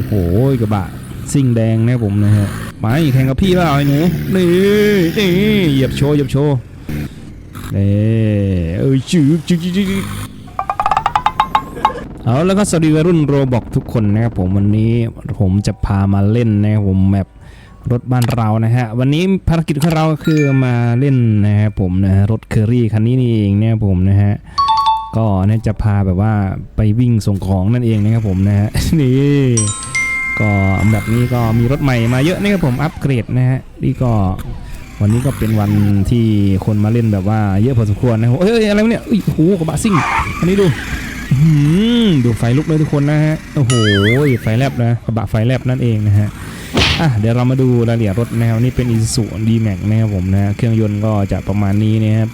โอ้โหกระบะซิ่งแดงนะผมนะฮะมาแข่งกับพี่เปล่าไอ้หนูนี่นี่เหยียบโชว์เหยียบโชว์นี่เอ้ยจืดจืดจืดจืดเอาแล้วก็สวัสดีวัยรุ่นโรบอกทุกคนนะครับผมวันนี้ผมจะพามาเล่นนะครับผมแมปรถบ้านเรานะฮะวันนี้ภารกิจของเราคือมาเล่นนะครับผมนะฮะรถเคอรี่คันนี้นี่เองนะครับผมนะฮะ ก็เนี่ยจะพาแบบว่าไปวิ่งส่งของนั่นเองนะครับผมนะฮะนี่ก็แบบนี้ก็มีรถใหม่มาเยอะนะครับผมอัปเกรดนะฮะนี่ก็วันนี้ก็เป็นวันที่คนมาเล่นแบบว่าเยอะพอสมควรนะครับเอ้ยอะไรเนี่ยอุ้ยโอ้โหกระบะซิ่งอันนี้ดูดูไฟลุกเลยทุกคนนะฮะโอ้โหไฟแลบนะกระบะไฟแลบนั่นเองนะฮะอะเดี๋ยวเรามาดูรายละเอียดรถนะครับนี่เป็น Isuzu D-Max นะครับผมนะเครื่องยนต์ก็จะประมาณนี้นะครับ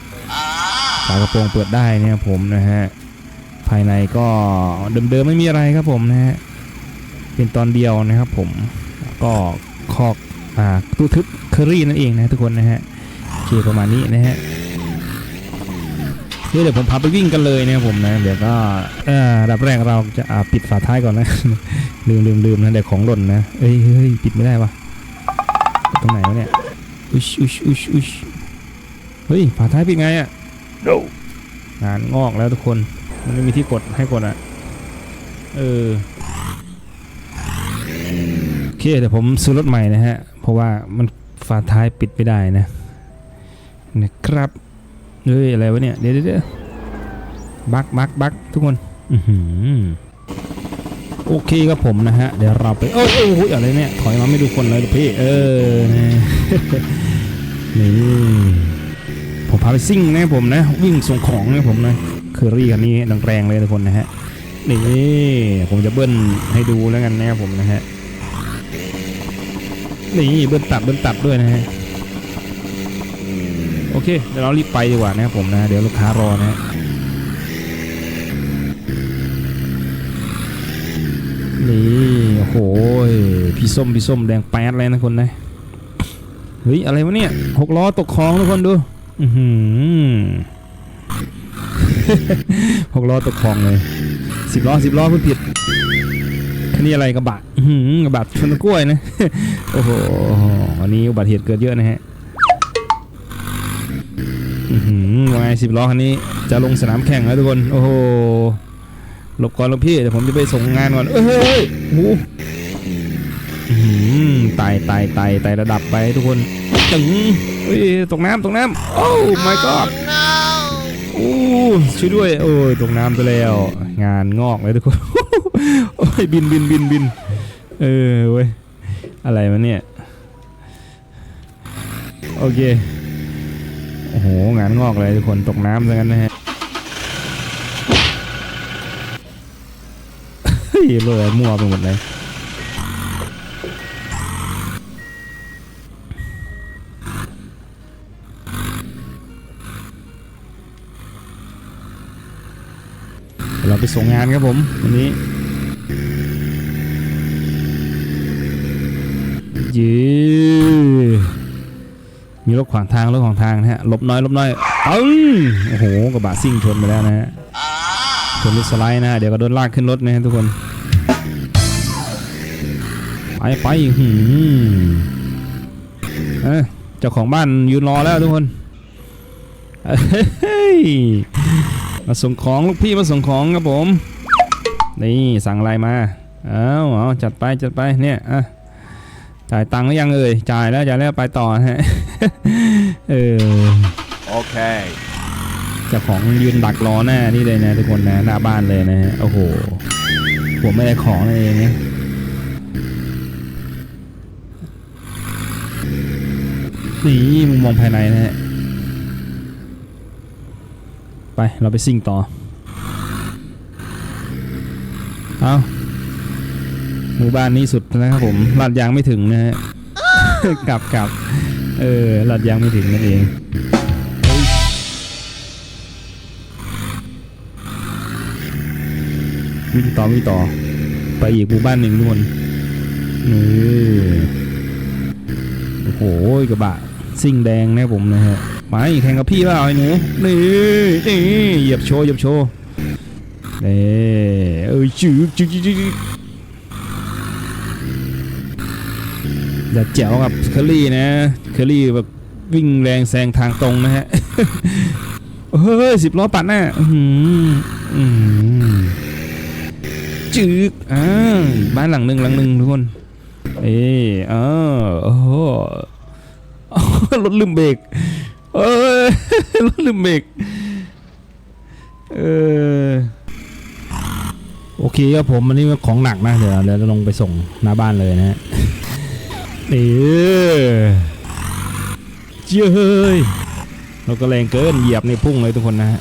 ฝากระโปรงเปิดได้นะครับผมนะฮะภายในก็เดิมๆไม่มีอะไรครับผมนะฮะเป็นตอนเดียวนะครับผมก็คอกอ่าตู้ทึบเคอรี่นั่นเองนะทุกคนนะฮะโอเคประมาณนี้นะฮะเดี๋ยวผมพาไปวิ่งกันเลยนะครับผมนะเดี๋ยวก็เอ่อดับแรกเราจะอ่าปิดฝาท้ายก่อนนะลืมลืมลืมนะเดี๋ยวของหล่นนะเอ้ยเฮ้ยปิดไม่ได้วะตรงไหนวะเนี่ยอุชอุชอุชอุชเฮ้ยฝาท้ายปิดไงอะ No. งานงอกแล้วทุกคน มันไม่มีที่กดให้กดอะ เออ โอเคเดี๋ยวผมซื้อรถใหม่นะฮะ เพราะว่ามันฝาท้ายปิดไม่ได้นะ นะครับเฮ้ยอะไรวะเนี่ย เดี๋ยวเดี๋ยวเดี๋ยวบักบักบักทุกคน อือหือโอเคครับผมนะฮะ เดี๋ยวเราไปโอ้ยโอ้ยอะไรเนี่ย ถอยมาไม่ดูคนเลยพี่ เออนะนี่าไปซิ่งนะครับผมนะ วิ่งส่งของนะครับผมนะเคอรี่คันนี้ดังแรงเลยทุกคนนะฮะนี่ผมจะเบิ้ลให้ดูแล้วกันนะครับผมนะฮะนี่เบิ้ลตัดเบิ้ลตัดด้วยนะฮะโอเคเดี๋ยวเรารีบไปดีกว่านะครับผมนะเดี๋ยวลูกค้ารอนะฮะนี่โอ้โหพี่ส้มพี่ส้มแดงแป๊ดเลยนะคนนะเฮ้ยอะไรวะเนี่ยหกล้อตกคลองทุกคนดู อือหือหกล้อตกคลองเลยสิบล้อสิบล้อพูดผิดคันนี้อะไรกระบะกระบะชนกล้วยนะ โอ้โหวันนี้อุบัติเหตุเกิดเยอะนะฮะว่าไงสิบล้อคันนี้จะลงสนามแข่งแล้วทุกคน โอ้โหหลบก่อนหลบพี่เดี๋ยวผมจะไปส่งงานก่อนเอ้ยเฮ้ยเฮ้ยโอ้โหอื้อหือไต่ไต่ไต่ไต่ระดับไปทุกคนตึง เฮ้ยตกน้ำตกน้ำโอ้ my god โอ้ช่วยด้วย โอ้ยตกน้ำไปแล้ว งานงอกเลยทุกคนโอ้ยบินบินบินบินเออเว้ยอะไรมาเนี่ยโอเคโอ้โหงานงอกเลยทุกคนตกน้ำซะงั้นนะฮะเฮ้ยเลยมั่วไปหมดเลย เราไปส่งงานครับผม วันนี้ยืมีรถขวางทางรถขวางทางนะฮะลบน้อยลบน้อยตึ้งโอ้โหกระบะซิ่งชนไปแล้วนะฮะชนรถสไลด์นะเดี๋ยวก็โดนลากขึ้นรถนะฮะทุกคน ไปไปหืมเอ้ยเจ้าของบ้านยืนรอแล้วทุกคนเฮ้ย มาส่งของลูกพี่มาส่งของครับผม นี่สั่งอะไรมาเอาเอาจัดไปจัดไปเนี่ยอะจ่ายตังค์หรือยังเอ่ยจ่ายแล้วจ่ายแล้วไปต่อฮะเออ Okay. เจ้าของยืนดักรอหน้านี่เลยนะทุกคนนะหน้าบ้านเลยนะฮะโอ้โหผมไม่ได้ของนั่นเองนะนี่มุมมองภายในนะฮะ ไป เราไปซิ่งต่อ เอาหมู่บ้านนี้สุดนะครับผมลาดยางไม่ถึงนะฮะกลับกลับเออลาดยางไม่ถึงนั่นเองวิ่งต่อวิ่งต่อ ไปอีกหมู่บ้านหนึ่งทุกคนนี่โอ้โหกระบะซิ่งแดงนะผมนะฮะ มาอีกแข่งกับพี่เปล่าไอ้หนูนี่นี่เหยียบโชว์เหยียบโชว์นี่เอ้ยจืดจืดจืดจืดอย่าแจ๋วกับเคอรี่นะเคอรี่แบบวิ่งแรงแซงทางตรงนะฮะเฮ้ยสิบล้อปัดหน้าอื้อหืออื้อหือจึกอ่าบ้านหลังหนึ่งหลังหนึ่งทุกคน เอ้ยเออโอ้รถลืมเบรก เอ้ยรถลืมเบรกเออโอเคครับผมอันนี้ของหนักนะเดี๋ยวเดี๋ยวจะลงไปส่งหน้าบ้านเลยนะฮะนี่เจ้ยเราก็แรงเกินเหยียบในพุ่งเลยทุกคนนะฮะ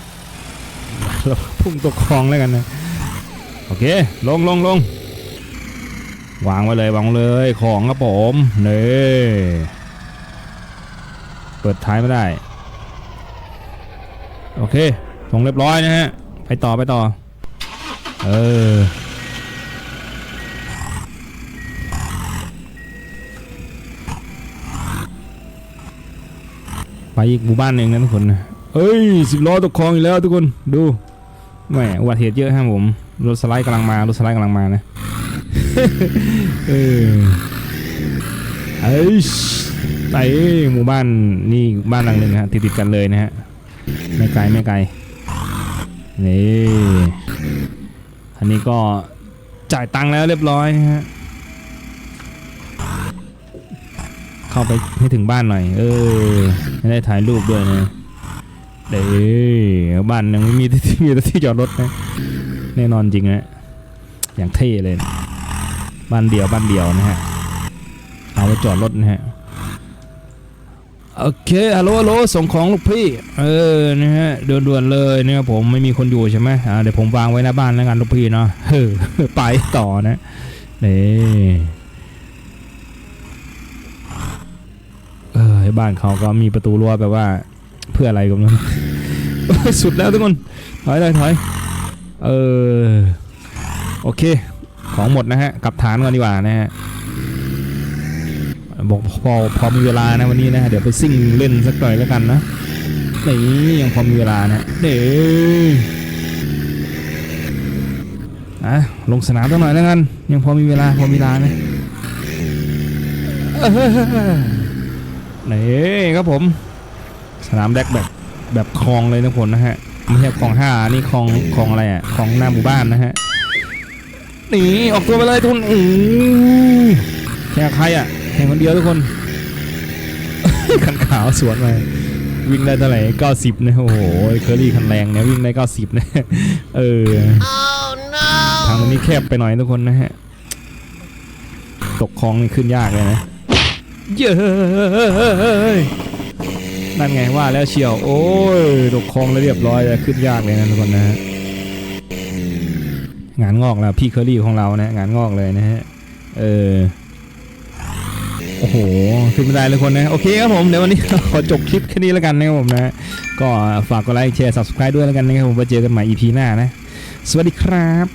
เราพุ่งตกคลองแล้วกันนะโอเคลงลงลงวางไว้เลยวางเลยของครับผมเนี่ ปิดท้ายไม่ได้ โอเคส่งเรียบร้อยนะฮะ ไปต่อไปต่อ เออ ไปอีกหมู่บ้านหนึ่งนะทุกคนเอ้ยสิบล้อตกคลองอีกแล้วทุกคนดูแหมอุบัติเหตุเยอะฮะผมรถสไลด์กำลังมารถสไลด์กำลังมานะเออ ไอ้ยไอ้หมู่บ้านนี่บ้านหลังหนึ่งฮะติดติดกันเลยนะฮะไม่ไกลไม่ไกลนี่อันนี้ก็จ่ายตังค์แล้วเรียบร้อยนะฮะเข้าไปให้ถึงบ้านหน่อย เออได้ถ่ายรูปด้วยนะเด้อบ้านยังไม่มีที่มีที่จอดรถนะแน่นอนจริงนะอย่างเท่เลยนะบ้านเดียวบ้านเดียวนะฮะ ไว้จอดรถนะฮะ โอเค ฮัลโหลฮัลโหลส่งของลูกพี่ เออ นะฮะด่วนๆเลยนะครับผมไม่มีคนอยู่ใช่ไหมอ่าเดี๋ยวผมวางไว้หน้าบ้านแล้วกันลูกพี่เนาะเฮ้ไปต่อนะนี่เออบ้านเขาก็มีประตูรั้วแบบว่าเพื่ออะไรกันนั้สุดแล้วทุกคน ถอยเลยถอย เออ โอเค ของหมดนะฮะ กลับฐานก่อนดีกว่านะฮะ บอกพอพอมีเวลานะวันนี้นะเดี๋ยวไปซิ่งเล่นสักหน่อยแล้วกันนะนี่ยังพอมีเวลานะเด้อะลงสนามสักหน่อยแล้วกันยังพอมีเวลาพอมีเวลานะนี่ครับผม สนามแดกแบบแบบคลองเลยนะผลนะฮะไม่ใช่คลองห้านี่คลองคลองอะไรอะคลองหน้าหมู่บ้านนะฮะนี่ออกตัวไปเลยทุนอือแข่งกับใครอะ แข่งคนเดียวทุกคนคันขาวสวนมาวิ่งได้เท่าไหร่เก้าสิบนะโอ้โหเคอรี่คันแรงเนี่ยวิ่งได้เก้าสิบนะเออ no! ทางตรงนี้แคบไปหน่อยทุกคนนะฮะตกคลองนี่ขึ้นยากเลยนะเย้ยนั่นไงว่าแล้วเชียวโอ้ยตกคลองแล้วเรียบร้อยแล้วขึ้นยากเลยนะทุกคนนะฮะงานงอกแล้วพี่เคอรี่ของเรานะงานงอกเลยนะฮะเออ โอ้โหขึ้นไม่ได้เลยคนนะโอเคครับผมเดี๋ยววันนี้ ขอจบคลิปแค่นี้แล้วกันนะครับผมนะ ก็ฝากกดไลค์แชร์ subscribe ด้วยแล้วกันนะครับผมไว้เจอกันใหม่ EP หน้านะ สวัสดีครับ